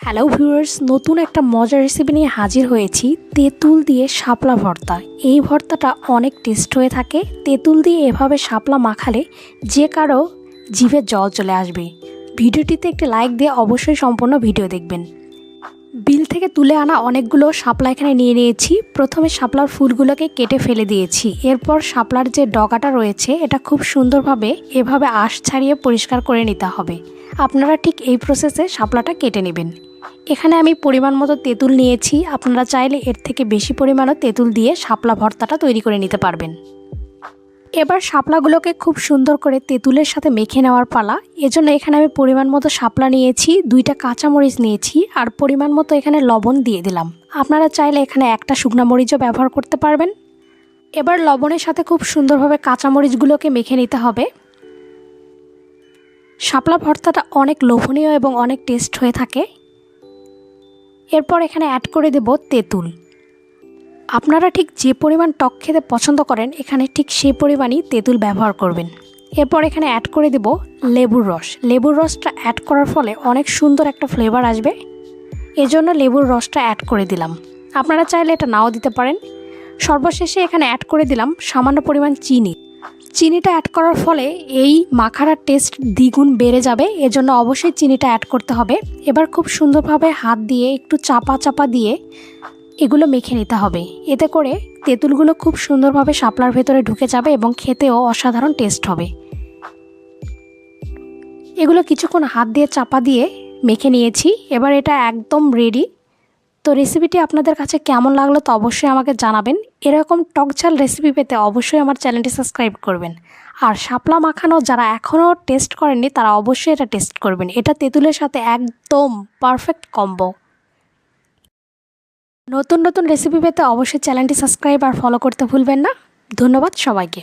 Hello viewers নতুন একটা মজার রেসিপি নিয়ে হাজির হয়েছি। তেঁতুল দিয়ে শাপলা ভর্তা। এই ভর্তাটা অনেক টেস্ট হয়ে থাকে। তেঁতুল দিয়ে এভাবে শাপলা মাখালে যে কারও জিভে জল চলে আসবে। ভিডিওটিতে একটি লাইক দিয়ে অবশ্যই সম্পূর্ণ ভিডিও দেখবেন। বিল থেকে তুলে আনা অনেকগুলো শাপলা এখানে নিয়ে নিয়েছি। প্রথমে শাপলার ফুলগুলোকে কেটে ফেলে দিয়েছি। এরপর শাপলার যে ডগাটা রয়েছে, এটা খুব সুন্দরভাবে এভাবে আঁশ ছাড়িয়ে পরিষ্কার করে নিতে হবে। আপনারা ঠিক এই প্রসেসে শাপলাটা কেটে নেবেন। এখানে আমি পরিমাণ মতো তেঁতুল নিয়েছি। আপনারা চাইলে এর থেকে বেশি পরিমাণও তেঁতুল দিয়ে শাপলা ভর্তাটা তৈরি করে নিতে পারবেন। এবার শাপলাগুলোকে খুব সুন্দর করে তেঁতুলের সাথে মেখে নেওয়ার পালা। এজন্য এখানে আমি পরিমাণ মতো শাপলা নিয়েছি, দুইটা কাঁচামরিচ নিয়েছি আর পরিমাণ মতো এখানে লবণ দিয়ে দিলাম। আপনারা চাইলে এখানে একটা শুকনা মরিচও ব্যবহার করতে পারবেন। এবার লবণের সাথে খুব সুন্দরভাবে কাঁচামরিচগুলোকে মেখে নিতে হবে। শাপলা ভর্তাটা অনেক লোভনীয় এবং অনেক টেস্ট হয়ে থাকে। এরপর এখানে অ্যাড করে দেব তেঁতুল। আপনারা ঠিক যে পরিমাণ টক খেতে পছন্দ করেন, এখানে ঠিক সেই পরিমাণই তেঁতুল ব্যবহার করবেন। এরপর এখানে অ্যাড করে দেব লেবুর রস। লেবুর রসটা অ্যাড করার ফলে অনেক সুন্দর একটা ফ্লেভার আসবে। এজন্য লেবুর রসটা অ্যাড করে দিলাম। আপনারা চাইলে এটা নাও দিতে পারেন। সর্বশেষে এখানে অ্যাড করে দিলাম সামান্য পরিমাণ চিনি। চিনিটা অ্যাড করার ফলে এই মাখারার টেস্ট দ্বিগুণ বেড়ে যাবে। এজন্য অবশ্যই চিনিটা অ্যাড করতে হবে। এবার খুব সুন্দরভাবে হাত দিয়ে একটু চাপা চাপা দিয়ে এগুলো মেখে নিতে হবে। এতে করে তেঁতুলগুলো খুব সুন্দরভাবে শাপলার ভেতরে ঢুকে যাবে এবং খেতেও অসাধারণ টেস্ট হবে। এগুলো কিছুক্ষণ হাত দিয়ে চাপা দিয়ে মেখে নিয়েছি। এবার এটা একদম রেডি তো রেসিপিটি আপনাদের কাছে কেমন লাগল তো অবশ্যই আমাকে জানাবেন। এরকম টক ঝাল রেসিপি পেতে অবশ্যই আমার চ্যানেলটি সাবস্ক্রাইব করবেন। আর শাপলা মাখানো যারা এখনও টেস্ট করেননি, তারা অবশ্যই এটা টেস্ট করবেন। এটা তেঁতুলের সাথে একদম পারফেক্ট কম্বো নতুন নতুন রেসিপি পেতে অবশ্যই চ্যানেলটি সাবস্ক্রাইব আর ফলো করতে ভুলবেন না। ধন্যবাদ সবাইকে।